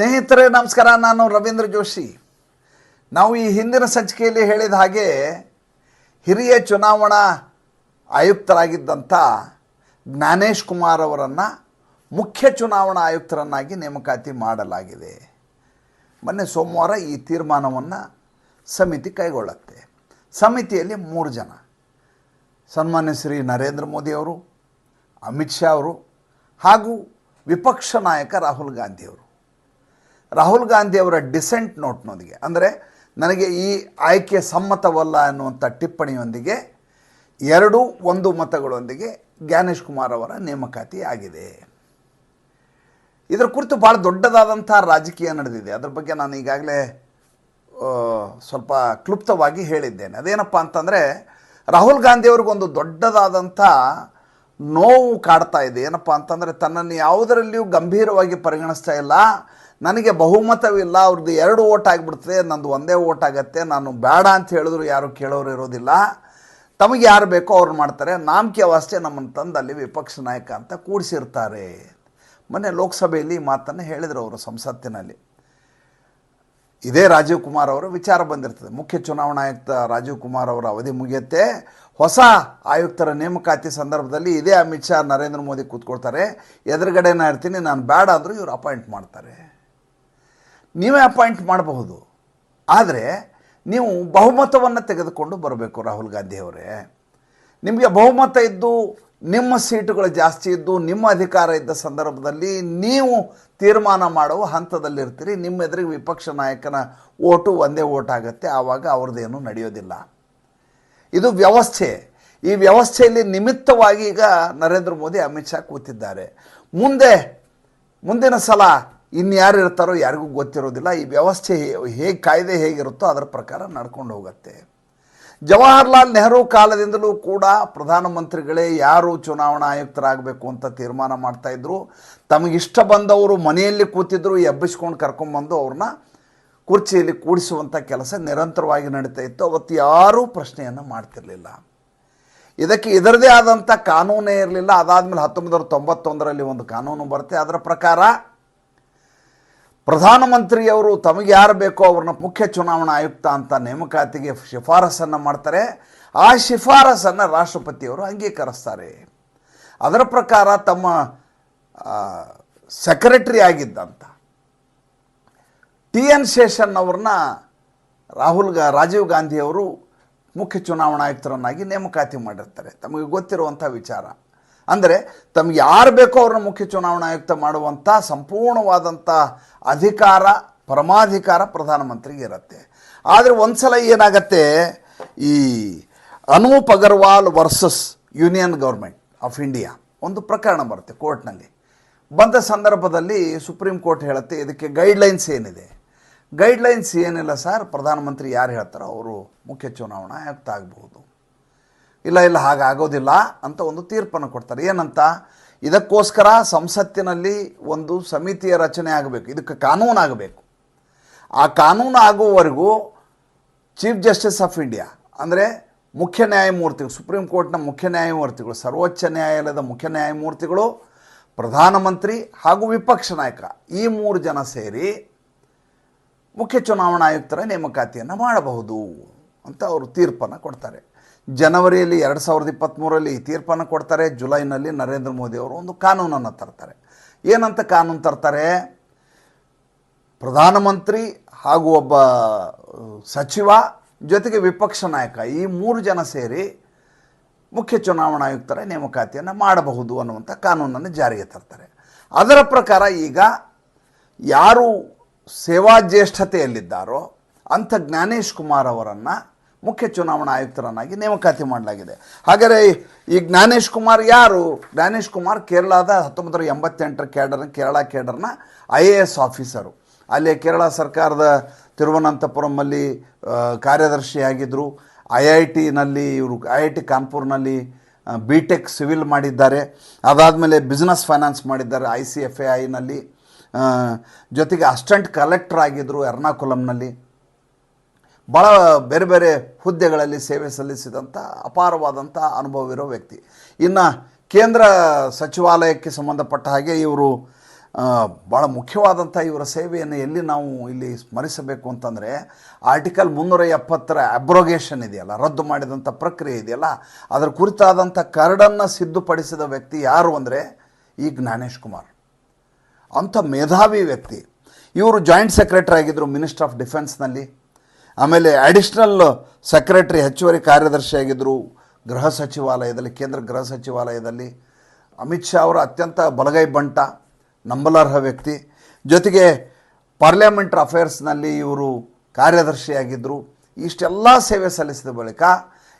ಸ್ನೇಹಿತರೆ, ನಮಸ್ಕಾರ. ನಾನು ರವೀಂದ್ರ ಜೋಶಿ. ನಾವು ಈ ಹಿಂದಿನ ಸಂಚಿಕೆಯಲ್ಲಿ ಹೇಳಿದ ಹಾಗೆ ಹಿರಿಯ ಚುನಾವಣಾ ಆಯುಕ್ತರಾಗಿದ್ದಂಥ ಜ್ಞಾನೇಶ್ ಕುಮಾರ್ ಅವರನ್ನು ಮುಖ್ಯ ಚುನಾವಣಾ ಆಯುಕ್ತರನ್ನಾಗಿ ನೇಮಕಾತಿ ಮಾಡಲಾಗಿದೆ. ಮೊನ್ನೆ ಸೋಮವಾರ ಈ ತೀರ್ಮಾನವನ್ನು ಸಮಿತಿ ಕೈಗೊಳ್ಳುತ್ತೆ. ಸಮಿತಿಯಲ್ಲಿ ಮೂರು ಜನ. ಸನ್ಮಾನ್ಯ ಶ್ರೀ ನರೇಂದ್ರ ಮೋದಿ ಅವರು, ಅಮಿತ್ ಶಾ ಅವರು ಹಾಗೂ ವಿಪಕ್ಷ ನಾಯಕ ರಾಹುಲ್ ಗಾಂಧಿಯವರು ರಾಹುಲ್ ಗಾಂಧಿ ಅವರ ಡಿಸೆಂಟ್ ನೋಟ್ನೊಂದಿಗೆ ಅಂದರೆ ನನಗೆ ಈ ಆಯ್ಕೆ ಸಮ್ಮತವಲ್ಲ ಅನ್ನುವಂಥ ಟಿಪ್ಪಣಿಯೊಂದಿಗೆ ಎರಡು ಒಂದು ಮತಗಳೊಂದಿಗೆ ಜ್ಞಾನೇಶ್ ಕುಮಾರ್ ಅವರ ನೇಮಕಾತಿ ಆಗಿದೆ. ಇದರ ಕುರಿತು ಭಾಳ ದೊಡ್ಡದಾದಂಥ ರಾಜಕೀಯ ನಡೆದಿದೆ. ಅದರ ಬಗ್ಗೆ ನಾನು ಈಗಾಗಲೇ ಸ್ವಲ್ಪ ಕ್ಲುಪ್ತವಾಗಿ ಹೇಳಿದ್ದೇನೆ. ಅದೇನಪ್ಪ ಅಂತಂದರೆ, ರಾಹುಲ್ ಗಾಂಧಿ ಅವ್ರಿಗೊಂದು ದೊಡ್ಡದಾದಂಥ ನೋವು ಕಾಡ್ತಾ ಇದೆ. ಏನಪ್ಪ ಅಂತಂದರೆ, ತನ್ನನ್ನು ಯಾವುದರಲ್ಲಿಯೂ ಗಂಭೀರವಾಗಿ ಪರಿಗಣಿಸ್ತಾ ಇಲ್ಲ. ನನಗೆ ಬಹುಮತವಿಲ್ಲ, ಅವ್ರದ್ದು ಎರಡು ಓಟ್ ಆಗಿಬಿಡ್ತದೆ, ನಂದು ಒಂದೇ ಓಟ್ ಆಗತ್ತೆ, ನಾನು ಬೇಡ ಅಂತ ಹೇಳಿದ್ರು ಯಾರು ಕೇಳೋರು ಇರೋದಿಲ್ಲ. ತಮಗೆ ಯಾರು ಬೇಕೋ ಅವ್ರು ಮಾಡ್ತಾರೆ. ನಾಮಕೆ ಅವಸ್ಥೆ ನಮ್ಮನ್ನು ತಂದು ಅಲ್ಲಿ ವಿಪಕ್ಷ ನಾಯಕ ಅಂತ ಕೂಡಿಸಿರ್ತಾರೆ. ಮೊನ್ನೆ ಲೋಕಸಭೆಯಲ್ಲಿ ಈ ಮಾತನ್ನು ಹೇಳಿದರು ಅವರು ಸಂಸತ್ತಿನಲ್ಲಿ. ಇದೇ ರಾಜೀವ್ ಕುಮಾರ್ ಅವರು, ವಿಚಾರ ಬಂದಿರ್ತದೆ. ಮುಖ್ಯ ಚುನಾವಣಾ ಆಯುಕ್ತ ರಾಜೀವ್ ಕುಮಾರ್ ಅವರ ಅವಧಿ ಮುಗಿಯುತ್ತೆ. ಹೊಸ ಆಯುಕ್ತರ ನೇಮಕಾತಿ ಸಂದರ್ಭದಲ್ಲಿ ಇದೇ ಅಮಿತ್ ಶಾ, ನರೇಂದ್ರ ಮೋದಿ ಕೂತ್ಕೊಳ್ತಾರೆ. ಎದುರುಗಡೆನ ಇರ್ತೀನಿ, ನಾನು ಬೇಡ ಅಂದರೂ ಇವರು ಅಪಾಯಿಂಟ್ ಮಾಡ್ತಾರೆ. ನೀವೇ ಅಪಾಯಿಂಟ್ ಮಾಡಬಹುದು. ಆದರೆ ನೀವು ಬಹುಮತವನ್ನು ತೆಗೆದುಕೊಂಡು ಬರಬೇಕು ರಾಹುಲ್ ಗಾಂಧಿಯವರೇ. ನಿಮಗೆ ಬಹುಮತ ಇದ್ದು, ನಿಮ್ಮ ಸೀಟುಗಳು ಜಾಸ್ತಿ ಇದ್ದು, ನಿಮ್ಮ ಅಧಿಕಾರ ಇದ್ದ ಸಂದರ್ಭದಲ್ಲಿ ನೀವು ತೀರ್ಮಾನ ಮಾಡುವ ಹಂತದಲ್ಲಿರ್ತೀರಿ. ನಿಮ್ಮ ಎದುರಿಗೆ ವಿಪಕ್ಷ ನಾಯಕನ ಓಟು ಒಂದೇ ಓಟ್ ಆಗುತ್ತೆ. ಆವಾಗ ಅವ್ರದ್ದೇನು ನಡೆಯೋದಿಲ್ಲ. ಇದು ವ್ಯವಸ್ಥೆ. ಈ ವ್ಯವಸ್ಥೆಯಲ್ಲಿ ನಿಮಿತ್ತವಾಗಿ ಈಗ ನರೇಂದ್ರ ಮೋದಿ ಅಮಿತ್ ಶಾ ಕೂತಿದ್ದಾರೆ. ಮುಂದೆ, ಮುಂದಿನ ಸಲ ಇನ್ಯಾರು ಇರ್ತಾರೋ ಯಾರಿಗೂ ಗೊತ್ತಿರೋದಿಲ್ಲ. ಈ ವ್ಯವಸ್ಥೆ ಹೇಗೆ ಕಾಯ್ದೆ ಹೇಗಿರುತ್ತೋ ಅದರ ಪ್ರಕಾರ ನಡ್ಕೊಂಡು ಹೋಗುತ್ತೆ. ಜವಾಹರ್ಲಾಲ್ ನೆಹರು ಕಾಲದಿಂದಲೂ ಕೂಡ ಪ್ರಧಾನಮಂತ್ರಿಗಳೇ ಯಾರು ಚುನಾವಣಾ ಆಯುಕ್ತರಾಗಬೇಕು ಅಂತ ತೀರ್ಮಾನ ಮಾಡ್ತಾಯಿದ್ರು ತಮಗಿಷ್ಟ ಬಂದವರು ಮನೆಯಲ್ಲಿ ಕೂತಿದ್ರು, ಎಬ್ಬಿಸ್ಕೊಂಡು ಕರ್ಕೊಂಬಂದು ಅವ್ರನ್ನ ಕುರ್ಚಿಯಲ್ಲಿ ಕೂಡಿಸುವಂಥ ಕೆಲಸ ನಿರಂತರವಾಗಿ ನಡೀತಾ ಇತ್ತು. ಅವತ್ತು ಯಾರೂ ಪ್ರಶ್ನೆಯನ್ನು ಮಾಡ್ತಿರಲಿಲ್ಲ. ಇದಕ್ಕೆ ಇದರದೇ ಆದಂಥ ಕಾನೂನೇ ಇರಲಿಲ್ಲ. ಅದಾದಮೇಲೆ ಹತ್ತೊಂಬತ್ತು ನೂರ ತೊಂಬತ್ತೊಂದರಲ್ಲಿ ಒಂದು ಕಾನೂನು ಬರುತ್ತೆ. ಅದರ ಪ್ರಕಾರ ಪ್ರಧಾನಮಂತ್ರಿಯವರು ತಮಗೆ ಯಾರು ಬೇಕೋ ಅವ್ರನ್ನ ಮುಖ್ಯ ಚುನಾವಣಾ ಆಯುಕ್ತ ಅಂತ ನೇಮಕಾತಿಗೆ ಶಿಫಾರಸನ್ನು ಮಾಡ್ತಾರೆ. ಆ ಶಿಫಾರಸನ್ನು ರಾಷ್ಟ್ರಪತಿಯವರು ಅಂಗೀಕರಿಸ್ತಾರೆ. ಅದರ ಪ್ರಕಾರ ತಮ್ಮ ಸೆಕ್ರೆಟರಿ ಆಗಿದ್ದಂಥ ಟಿ ಎನ್ ಶೇಷನ್ ಅವ್ರನ್ನ ರಾಹುಲ್ ಗಾ, ರಾಜೀವ್ ಗಾಂಧಿಯವರು ಮುಖ್ಯ ಚುನಾವಣಾ ಆಯುಕ್ತರನ್ನಾಗಿ ನೇಮಕಾತಿ ಮಾಡಿರ್ತಾರೆ. ತಮಗೆ ಗೊತ್ತಿರುವಂಥ ವಿಚಾರ. ಅಂದರೆ ತಮಗೆ ಯಾರು ಬೇಕೋ ಅವ್ರನ್ನ ಮುಖ್ಯ ಚುನಾವಣಾ ಆಯುಕ್ತ ಮಾಡುವಂಥ ಸಂಪೂರ್ಣವಾದಂಥ ಅಧಿಕಾರ, ಪರಮಾಧಿಕಾರ ಪ್ರಧಾನಮಂತ್ರಿಗೆ ಇರುತ್ತೆ. ಆದರೆ ಒಂದು ಸಲ ಏನಾಗತ್ತೆ, ಈ Anoop Agarwal versus union government of India ಒಂದು ಪ್ರಕರಣ ಬರುತ್ತೆ ಕೋರ್ಟ್ನಲ್ಲಿ. ಬಂದ ಸಂದರ್ಭದಲ್ಲಿ ಸುಪ್ರೀಂ ಕೋರ್ಟ್ ಹೇಳುತ್ತೆ, ಇದಕ್ಕೆ ಗೈಡ್ಲೈನ್ಸ್ ಏನಿದೆ? ಗೈಡ್ಲೈನ್ಸ್ ಏನಿಲ್ಲ ಸರ್, ಪ್ರಧಾನಮಂತ್ರಿ ಯಾರು ಹೇಳ್ತಾರೋ ಅವರು ಮುಖ್ಯ ಚುನಾವಣಾ ಆಯುಕ್ತ ಆಗಬಹುದು ಇಲ್ಲ ಇಲ್ಲ ಹಾಗಾಗೋದಿಲ್ಲ ಅಂತ ಒಂದು ತೀರ್ಪನ್ನು ಕೊಡ್ತಾರೆ. ಏನಂತ? ಇದಕ್ಕೋಸ್ಕರ ಸಂಸತ್ತಿನಲ್ಲಿ ಒಂದು ಸಮಿತಿಯ ರಚನೆ ಆಗಬೇಕು. ಇದಕ್ಕೆ ಕಾನೂನು ಆಗಬೇಕು. ಆ ಕಾನೂನು ಆಗುವವರೆಗೂ ಚೀಫ್ ಜಸ್ಟಿಸ್ ಆಫ್ ಇಂಡಿಯಾ, ಅಂದರೆ ಮುಖ್ಯ ನ್ಯಾಯಮೂರ್ತಿಗಳು, ಸುಪ್ರೀಂ ಕೋರ್ಟ್ನ ಮುಖ್ಯ ನ್ಯಾಯಮೂರ್ತಿಗಳು, ಸರ್ವೋಚ್ಚ ನ್ಯಾಯಾಲಯದ ಮುಖ್ಯ ನ್ಯಾಯಮೂರ್ತಿಗಳು, ಪ್ರಧಾನಮಂತ್ರಿ ಹಾಗೂ ವಿಪಕ್ಷ ನಾಯಕ, ಈ ಮೂರು ಜನ ಸೇರಿ ಮುಖ್ಯ ಚುನಾವಣಾ ಆಯುಕ್ತರ ನೇಮಕಾತಿಯನ್ನು ಮಾಡಬಹುದು. ಅಂತ ಅವರು ತೀರ್ಪನ್ನು ಕೊಡ್ತಾರೆ. ಜನವರಿಯಲ್ಲಿ ಎರಡು ಸಾವಿರದ ಇಪ್ಪತ್ತ್ಮೂರಲ್ಲಿ ಈ ತೀರ್ಪನ್ನು ಕೊಡ್ತಾರೆ. ಜುಲೈನಲ್ಲಿ ನರೇಂದ್ರ ಮೋದಿ ಅವರು ಒಂದು ಕಾನೂನನ್ನು ತರ್ತಾರೆ. ಏನಂತ ಕಾನೂನು ತರ್ತಾರೆ? ಪ್ರಧಾನಮಂತ್ರಿ ಹಾಗೂ ಒಬ್ಬ ಸಚಿವ ಜೊತೆಗೆ ವಿಪಕ್ಷ ನಾಯಕ ಈ ಮೂರು ಜನ ಸೇರಿ ಮುಖ್ಯ ಚುನಾವಣಾ ಆಯುಕ್ತರ ನೇಮಕಾತಿಯನ್ನು ಮಾಡಬಹುದು ಅನ್ನುವಂಥ ಕಾನೂನನ್ನು ಜಾರಿಗೆ ತರ್ತಾರೆ. ಅದರ ಪ್ರಕಾರ ಈಗ ಯಾರು ಸೇವಾ ಜ್ಯೇಷ್ಠತೆಯಲ್ಲಿದ್ದಾರೋ ಅಂಥ ಜ್ಞಾನೇಶ್ ಕುಮಾರ್ ಅವರನ್ನು ಮುಖ್ಯ ಚುನಾವಣಾ ಆಯುಕ್ತರನ್ನಾಗಿ ನೇಮಕಾತಿ ಮಾಡಲಾಗಿದೆ. ಹಾಗಾದರೆ ಈ ಜ್ಞಾನೇಶ್ ಕುಮಾರ್ ಯಾರು? ಜ್ಞಾನೇಶ್ ಕುಮಾರ್ ಕೇರಳದ ಹತ್ತೊಂಬತ್ತು ಎಂಬತ್ತೆಂಟರ ಕೇಡರ್ ಕೇರಳ ಕೇಡರ್ನ ಐ ಎ ಎಸ್ ಆಫೀಸರು. ಅಲ್ಲಿ ಕೇರಳ ಸರ್ಕಾರದ ತಿರುವನಂತಪುರಮಲ್ಲಿ ಕಾರ್ಯದರ್ಶಿಯಾಗಿದ್ದರು ಐ ಐ ಟಿನಲ್ಲಿ ಇವರು, ಐ ಐ ಟಿ ಕಾನ್ಪುರ್ನಲ್ಲಿ ಬಿ ಟೆಕ್ ಸಿವಿಲ್ ಮಾಡಿದ್ದಾರೆ. ಅದಾದಮೇಲೆ ಬಿಸ್ನೆಸ್ ಫೈನಾನ್ಸ್ ಮಾಡಿದ್ದಾರೆ ಐ ಸಿ ಎಫ್ ಎ ಐನಲ್ಲಿ ಜೊತೆಗೆ ಅಸ್ಟೆಂಟ್ ಕಲೆಕ್ಟರ್ ಆಗಿದ್ದರು ಎರ್ನಾಕುಲಂನಲ್ಲಿ. ಭಾಳ ಬೇರೆ ಬೇರೆ ಹುದ್ದೆಗಳಲ್ಲಿ ಸೇವೆ ಸಲ್ಲಿಸಿದಂಥ ಅಪಾರವಾದಂಥ ಅನುಭವವಿರೋ ವ್ಯಕ್ತಿ. ಇನ್ನು ಕೇಂದ್ರ ಸಚಿವಾಲಯಕ್ಕೆ ಸಂಬಂಧಪಟ್ಟ ಹಾಗೆ ಇವರು ಭಾಳ ಮುಖ್ಯವಾದಂಥ ಇವರ ಸೇವೆಯನ್ನು ಎಲ್ಲಿ ನಾವು ಇಲ್ಲಿ ಸ್ಮರಿಸಬೇಕು ಅಂತಂದರೆ, ಆರ್ಟಿಕಲ್ ಮುನ್ನೂರ ಎಪ್ಪತ್ತರ ಅಬ್ರೋಗೇಷನ್ ಇದೆಯಲ್ಲ, ರದ್ದು ಮಾಡಿದಂಥ ಪ್ರಕ್ರಿಯೆ ಇದೆಯಲ್ಲ, ಅದರ ಕುರಿತಾದಂಥ ಕರಡನ್ನು ಸಿದ್ಧಪಡಿಸಿದ ವ್ಯಕ್ತಿ ಯಾರು ಅಂದರೆ, ಈ ಜ್ಞಾನೇಶ್ ಕುಮಾರ್. ಅಂಥ ಮೇಧಾವಿ ವ್ಯಕ್ತಿ. ಇವರು ಜಾಯಿಂಟ್ ಸೆಕ್ರೆಟರಿ ಆಗಿದ್ದರು ಮಿನಿಸ್ಟರ್ ಆಫ್ ಡಿಫೆನ್ಸ್ನಲ್ಲಿ. ಆಮೇಲೆ ಅಡಿಷ್ನಲ್ ಸೆಕ್ರೆಟರಿ ಹೆಚ್ಚುವರಿ ಕಾರ್ಯದರ್ಶಿಯಾಗಿದ್ದರು ಗೃಹ ಸಚಿವಾಲಯದಲ್ಲಿ, ಕೇಂದ್ರ ಗೃಹ ಸಚಿವಾಲಯದಲ್ಲಿ. ಅಮಿತ್ ಶಾ ಅವರ ಅತ್ಯಂತ ಬಲಗೈ ಬಂಟ, ನಂಬಲಾರ್ಹ ವ್ಯಕ್ತಿ. ಜೊತೆಗೆ ಪಾರ್ಲಿಮೆಂಟ್ ಅಫೇರ್ಸ್ನಲ್ಲಿ ಇವರು ಕಾರ್ಯದರ್ಶಿಯಾಗಿದ್ದರು. ಇಷ್ಟೆಲ್ಲ ಸೇವೆ ಸಲ್ಲಿಸಿದ ಬಳಿಕ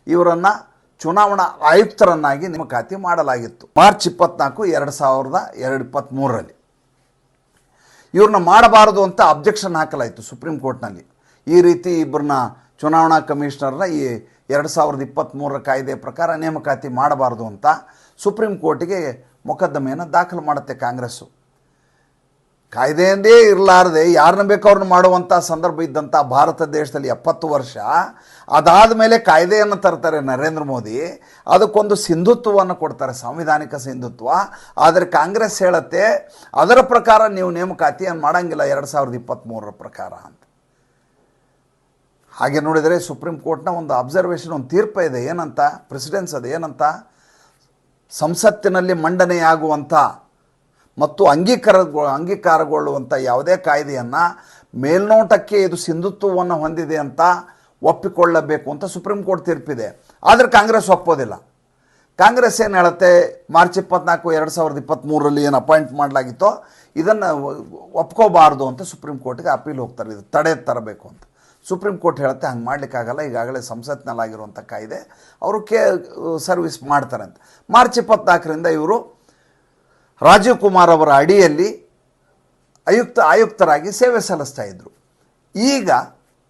ಇವರನ್ನು ಚುನಾವಣಾ ಆಯುಕ್ತರನ್ನಾಗಿ ನೇಮಕಾತಿ ಮಾಡಲಾಗಿತ್ತು. ಮಾರ್ಚ್ ಇಪ್ಪತ್ನಾಲ್ಕು, ಎರಡು ಸಾವಿರದ ಎರಡು ಇಪ್ಪತ್ತ್ಮೂರರಲ್ಲಿ ಇವ್ರನ್ನ ಮಾಡಬಾರದು ಅಂತ ಅಬ್ಜೆಕ್ಷನ್ ಹಾಕಲಾಯಿತು ಸುಪ್ರೀಂ ಕೋರ್ಟ್ನಲ್ಲಿ. ಈ ರೀತಿ ಇಬ್ಬರನ್ನ ಚುನಾವಣಾ ಕಮಿಷನರ್ನ ಈ ಎರಡು ಸಾವಿರದ ಇಪ್ಪತ್ತ್ಮೂರರ ಕಾಯ್ದೆ ಪ್ರಕಾರ ನೇಮಕಾತಿ ಮಾಡಬಾರ್ದು ಅಂತ ಸುಪ್ರೀಂ ಕೋರ್ಟಿಗೆ ಮೊಕದ್ದಮೆಯನ್ನು ದಾಖಲು ಮಾಡುತ್ತೆ ಕಾಂಗ್ರೆಸ್ಸು. ಕಾಯ್ದೆಯಂದೇ ಇರಲಾರದೆ ಯಾರನ್ನ ಬೇಕು ಅವ್ರನ್ನ ಮಾಡುವಂಥ ಸಂದರ್ಭ ಇದ್ದಂಥ ಭಾರತ ದೇಶದಲ್ಲಿ ಎಪ್ಪತ್ತು ವರ್ಷ, ಅದಾದ ಮೇಲೆ ಕಾಯ್ದೆಯನ್ನು ತರ್ತಾರೆ ನರೇಂದ್ರ ಮೋದಿ. ಅದಕ್ಕೊಂದು ಸಿಂಧುತ್ವವನ್ನು ಕೊಡ್ತಾರೆ, ಸಾಂವಿಧಾನಿಕ ಸಿಂಧುತ್ವ. ಆದರೆ ಕಾಂಗ್ರೆಸ್ ಹೇಳುತ್ತೆ, ಅದರ ಪ್ರಕಾರ ನೀವು ನೇಮಕಾತಿಯನ್ನು ಮಾಡೋಂಗಿಲ್ಲ ಎರಡು ಸಾವಿರದ ಇಪ್ಪತ್ತ್ಮೂರರ ಪ್ರಕಾರ ಅಂತ. ಹಾಗೆ ನೋಡಿದರೆ ಸುಪ್ರೀಂ ಕೋರ್ಟ್ನ ಒಂದು ಅಬ್ಸರ್ವೇಷನ್ ಒಂದು ತೀರ್ಪು ಇದೆ. ಏನಂತ? ಪ್ರೆಸಿಡೆನ್ಸ್ ಅದು. ಏನಂತ? ಸಂಸತ್ತಿನಲ್ಲಿ ಮಂಡನೆಯಾಗುವಂಥ ಮತ್ತು ಅಂಗೀಕಾರ, ಅಂಗೀಕಾರಗೊಳ್ಳುವಂಥ ಯಾವುದೇ ಕಾಯ್ದೆಯನ್ನು ಮೇಲ್ನೋಟಕ್ಕೆ ಇದು ಸಿಂಧುತ್ವವನ್ನು ಹೊಂದಿದೆ ಅಂತ ಒಪ್ಪಿಕೊಳ್ಳಬೇಕು ಅಂತ ಸುಪ್ರೀಂ ಕೋರ್ಟ್ ತೀರ್ಪಿದೆ. ಆದರೆ ಕಾಂಗ್ರೆಸ್ ಒಪ್ಪೋದಿಲ್ಲ. ಕಾಂಗ್ರೆಸ್ ಏನು ಹೇಳುತ್ತೆ? ಮಾರ್ಚ್ ಇಪ್ಪತ್ನಾಲ್ಕು, ಎರಡು ಸಾವಿರದ ಇಪ್ಪತ್ತ್ಮೂರರಲ್ಲಿ ಏನು ಅಪಾಯಿಂಟ್ ಮಾಡಲಾಗಿತ್ತೋ, ಇದನ್ನು ಒಪ್ಕೋಬಾರ್ದು ಅಂತ ಸುಪ್ರೀಂ ಕೋರ್ಟ್ಗೆ ಅಪೀಲ್ ಹೋಗ್ತಾರೆ. ಇದು ತಡೆ ತರಬೇಕು ಅಂತ. ಸುಪ್ರೀಂ ಕೋರ್ಟ್ ಹೇಳುತ್ತೆ, ಹಂಗೆ ಮಾಡಲಿಕ್ಕಾಗಲ್ಲ, ಈಗಾಗಲೇ ಸಂಸತ್ನಲ್ಲಾಗಿರುವಂಥ ಕಾಯ್ದೆ. ಅವರು ಕೇ, ಸರ್ವಿಸ್ ಮಾಡ್ತಾರೆ ಅಂತ. ಮಾರ್ಚ್ ಇಪ್ಪತ್ನಾಲ್ಕರಿಂದ ಇವರು ರಾಜೀವ್ ಕುಮಾರ್ ಅವರ ಅಡಿಯಲ್ಲಿ ಆಯುಕ್ತ, ಆಯುಕ್ತರಾಗಿ ಸೇವೆ ಸಲ್ಲಿಸ್ತಾ ಇದ್ದರು ಈಗ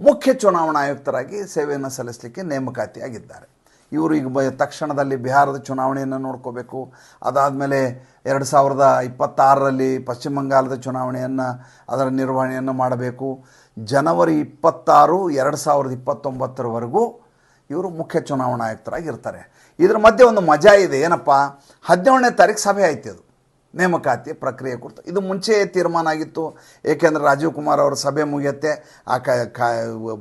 ಮುಖ್ಯ ಚುನಾವಣಾ ಆಯುಕ್ತರಾಗಿ ಸೇವೆಯನ್ನು ಸಲ್ಲಿಸಲಿಕ್ಕೆ ನೇಮಕಾತಿಯಾಗಿದ್ದಾರೆ. ಇವರು ಈಗ ಬ ತಕ್ಷಣದಲ್ಲಿ ಬಿಹಾರದ ಚುನಾವಣೆಯನ್ನು ನೋಡ್ಕೋಬೇಕು. ಅದಾದಮೇಲೆ ಎರಡು ಸಾವಿರದ ಇಪ್ಪತ್ತಾರರಲ್ಲಿ ಪಶ್ಚಿಮ ಬಂಗಾಳದ ಚುನಾವಣೆಯನ್ನು, ಅದರ ನಿರ್ವಹಣೆಯನ್ನು ಮಾಡಬೇಕು. ಜನವರಿ ಇಪ್ಪತ್ತಾರು, ಎರಡು ಸಾವಿರದ ಇಪ್ಪತ್ತೊಂಬತ್ತರವರೆಗೂ ಇವರು ಮುಖ್ಯ ಚುನಾವಣಾ ಆಯುಕ್ತರಾಗಿರ್ತಾರೆ. ಇದರ ಮಧ್ಯೆ ಒಂದು ಮಜಾ ಇದೆ. ಏನಪ್ಪ? ಹದಿನೇಳನೇ ತಾರೀಕು ಸಭೆ ಆಯ್ತು ಅದು ನೇಮಕಾತಿ ಪ್ರಕ್ರಿಯೆ ಕುರಿತು ಇದು ಮುಂಚೆಯೇ ತೀರ್ಮಾನ ಆಗಿತ್ತು. ಏಕೆಂದರೆ ರಾಜೀವ್ ಕುಮಾರ್ ಅವರ ಸಭೆ ಮುಗಿಯತ್ತೆ. ಆ ಕ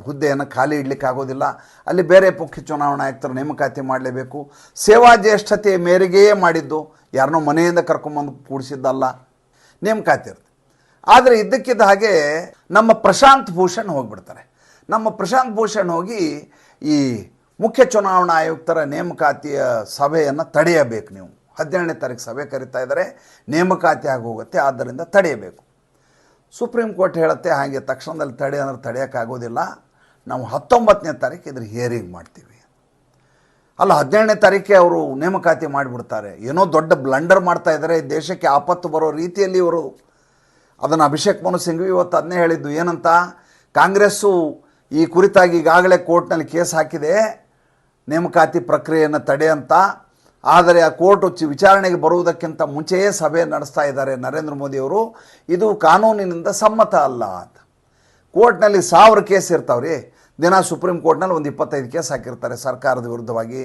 ಹುದ್ದೆಯನ್ನು ಖಾಲಿ ಇಡಲಿಕ್ಕೆ ಆಗೋದಿಲ್ಲ. ಅಲ್ಲಿ ಬೇರೆ ಮುಖ್ಯ ಚುನಾವಣಾ ಆಯುಕ್ತರು ನೇಮಕಾತಿ ಮಾಡಲೇಬೇಕು. ಸೇವಾ ಜ್ಯೇಷ್ಠತೆ ಮೇರೆಗೆಯೇ ಮಾಡಿದ್ದು ಯಾರನ್ನೋ ಮನೆಯಿಂದ ಕರ್ಕೊಂಬಂದು ಕೂಡಿಸಿದ್ದಲ್ಲ. ನೇಮಕಾತಿ ಇರುತ್ತೆ. ಆದರೆ ಇದ್ದಕ್ಕಿದ್ದ ಹಾಗೆ ನಮ್ಮ ಪ್ರಶಾಂತ್ ಭೂಷಣ್ ಹೋಗಿಬಿಡ್ತಾರೆ. ನಮ್ಮ ಪ್ರಶಾಂತ್ ಭೂಷಣ್ ಹೋಗಿ ಈ ಮುಖ್ಯ ಚುನಾವಣಾ ಆಯುಕ್ತರ ನೇಮಕಾತಿಯ ಸಭೆಯನ್ನು ತಡೆಯಬೇಕು ನೀವು. ಹದಿನೇಳನೇ ತಾರೀಕು ಸಭೆ ಕರೀತಾ ಇದ್ದಾರೆ, ನೇಮಕಾತಿ ಆಗೋಗುತ್ತೆ, ಆದ್ದರಿಂದ ತಡೆಯಬೇಕು. ಸುಪ್ರೀಂ ಕೋರ್ಟ್ ಹೇಳುತ್ತೆ, ಹಾಗೆ ತಕ್ಷಣದಲ್ಲಿ ತಡೆ ಅಂದ್ರೆ ತಡೆಯೋಕ್ಕಾಗೋದಿಲ್ಲ. ನಾವು ಹತ್ತೊಂಬತ್ತನೇ ತಾರೀಕು ಇದ್ರ ಹಿಯರಿಂಗ್ ಮಾಡ್ತೀವಿ. ಅಲ್ಲ, ಹದಿನೇಳನೇ ತಾರೀಕೆ ಅವರು ನೇಮಕಾತಿ ಮಾಡಿಬಿಡ್ತಾರೆ. ಏನೋ ದೊಡ್ಡ ಬ್ಲಂಡರ್ ಮಾಡ್ತಾ ಇದ್ದಾರೆ, ದೇಶಕ್ಕೆ ಆಪತ್ತು ಬರೋ ರೀತಿಯಲ್ಲಿ ಇವರು. ಅದನ್ನು ಅಭಿಷೇಕ್ ಮನು ಸಿಂಘ್ವಿ ಇವತ್ತು ಅದನ್ನೇ ಹೇಳಿದ್ದು, ಏನಂತ? ಕಾಂಗ್ರೆಸ್ಸು ಈ ಕುರಿತಾಗಿ ಈಗಾಗಲೇ ಕೋರ್ಟ್ನಲ್ಲಿ ಕೇಸ್ ಹಾಕಿದೆ, ನೇಮಕಾತಿ ಪ್ರಕ್ರಿಯೆಯನ್ನು ತಡೆ ಅಂತ. ಆದರೆ ಆ ಕೋರ್ಟ್ ವಿಚಾರಣೆಗೆ ಬರುವುದಕ್ಕಿಂತ ಮುಂಚೆಯೇ ಸಭೆ ನಡೆಸ್ತಾ ಇದ್ದಾರೆ ನರೇಂದ್ರ ಮೋದಿಯವರು. ಇದು ಕಾನೂನಿನಿಂದ ಸಮ್ಮತ ಅಲ್ಲ ಅಂತ. ಕೋರ್ಟ್ನಲ್ಲಿ ಸಾವಿರ ಕೇಸ್ ಇರ್ತಾವ್ರಿ. ದಿನ ಸುಪ್ರೀಂ ಕೋರ್ಟ್ನಲ್ಲಿ ಒಂದು ಇಪ್ಪತ್ತೈದು ಕೇಸ್ ಹಾಕಿರ್ತಾರೆ ಸರ್ಕಾರದ ವಿರುದ್ಧವಾಗಿ.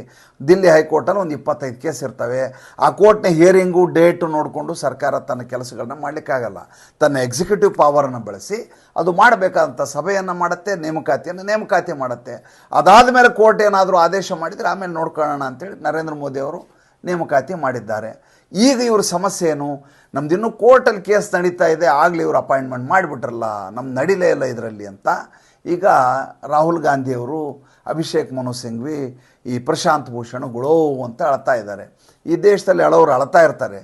ದಿಲ್ಲಿ ಹೈಕೋರ್ಟಲ್ಲಿ ಒಂದು ಇಪ್ಪತ್ತೈದು ಕೇಸ್ ಇರ್ತವೆ. ಆ ಕೋರ್ಟ್ನ ಹಿಯರಿಂಗು ಡೇಟು ನೋಡಿಕೊಂಡು ಸರ್ಕಾರ ತನ್ನ ಕೆಲಸಗಳನ್ನ ಮಾಡಲಿಕ್ಕಾಗಲ್ಲ. ತನ್ನ ಎಕ್ಸಿಕ್ಯೂಟಿವ್ ಪವರನ್ನು ಬಳಸಿ ಅದು ಮಾಡಬೇಕಾದಂಥ ಸಭೆಯನ್ನು ಮಾಡುತ್ತೆ, ನೇಮಕಾತಿಯನ್ನು ನೇಮಕಾತಿ ಮಾಡುತ್ತೆ. ಅದಾದ ಮೇಲೆ ಕೋರ್ಟ್ ಏನಾದರೂ ಆದೇಶ ಮಾಡಿದರೆ ಆಮೇಲೆ ನೋಡ್ಕೊಳ್ಳೋಣ ಅಂತೇಳಿ ನರೇಂದ್ರ ಮೋದಿ ಅವರು ನೇಮಕಾತಿ ಮಾಡಿದ್ದಾರೆ. ಈಗ ಇವ್ರ ಸಮಸ್ಯೆ ಏನು? ನಮ್ದಿನ್ನೂ ಕೋರ್ಟಲ್ಲಿ ಕೇಸ್ ನಡೀತಾ ಇದೆ, ಆಗಲಿ ಇವರು ಅಪಾಯಿಂಟ್ಮೆಂಟ್ ಮಾಡಿಬಿಟ್ರಲ್ಲ ನಮ್ಮ ನಡಿಲೇ ಇಲ್ಲ ಇದರಲ್ಲಿ ಅಂತ. ಈಗ ರಾಹುಲ್ ಗಾಂಧಿಯವರು ಅಭಿಷೇಕ್ ಮನು ಸಿಂಘ್ವಿ ಈ ಪ್ರಶಾಂತ್ ಭೂಷಣ್ ಗುಳೋ ಅಂತ ಅಳ್ತಾ ಇದ್ದಾರೆ. ಈ ದೇಶದಲ್ಲಿ ಅಳೋರು ಅಳ್ತಾ ಇರ್ತಾರೆ.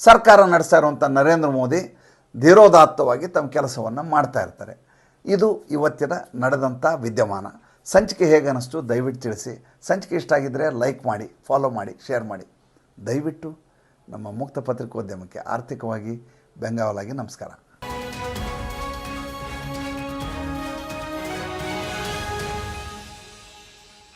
ಸರ್ಕಾರ ನಡೆಸ್ತಾ ಇರುವಂಥ ನರೇಂದ್ರ ಮೋದಿ ಧೀರೋದಾತ್ತವಾಗಿ ತಮ್ಮ ಕೆಲಸವನ್ನು ಮಾಡ್ತಾ ಇರ್ತಾರೆ. ಇದು ಇವತ್ತಿನ ನಡೆದಂಥ ವಿದ್ಯಮಾನ. ಸಂಚಿಕೆ ಹೇಗೆ ಅನ್ನಿಸ್ತು ದಯವಿಟ್ಟು ತಿಳಿಸಿ. ಸಂಚಿಕೆ ಇಷ್ಟ ಆಗಿದ್ದರೆ ಲೈಕ್ ಮಾಡಿ, ಫಾಲೋ ಮಾಡಿ, ಶೇರ್ ಮಾಡಿ. ದಯವಿಟ್ಟು ನಮ್ಮ ಮುಕ್ತ ಪತ್ರಿಕೋದ್ಯಮಕ್ಕೆ ಆರ್ಥಿಕವಾಗಿ ಬೆಂಗಾವಲಾಗಿ ನಮಸ್ಕಾರ.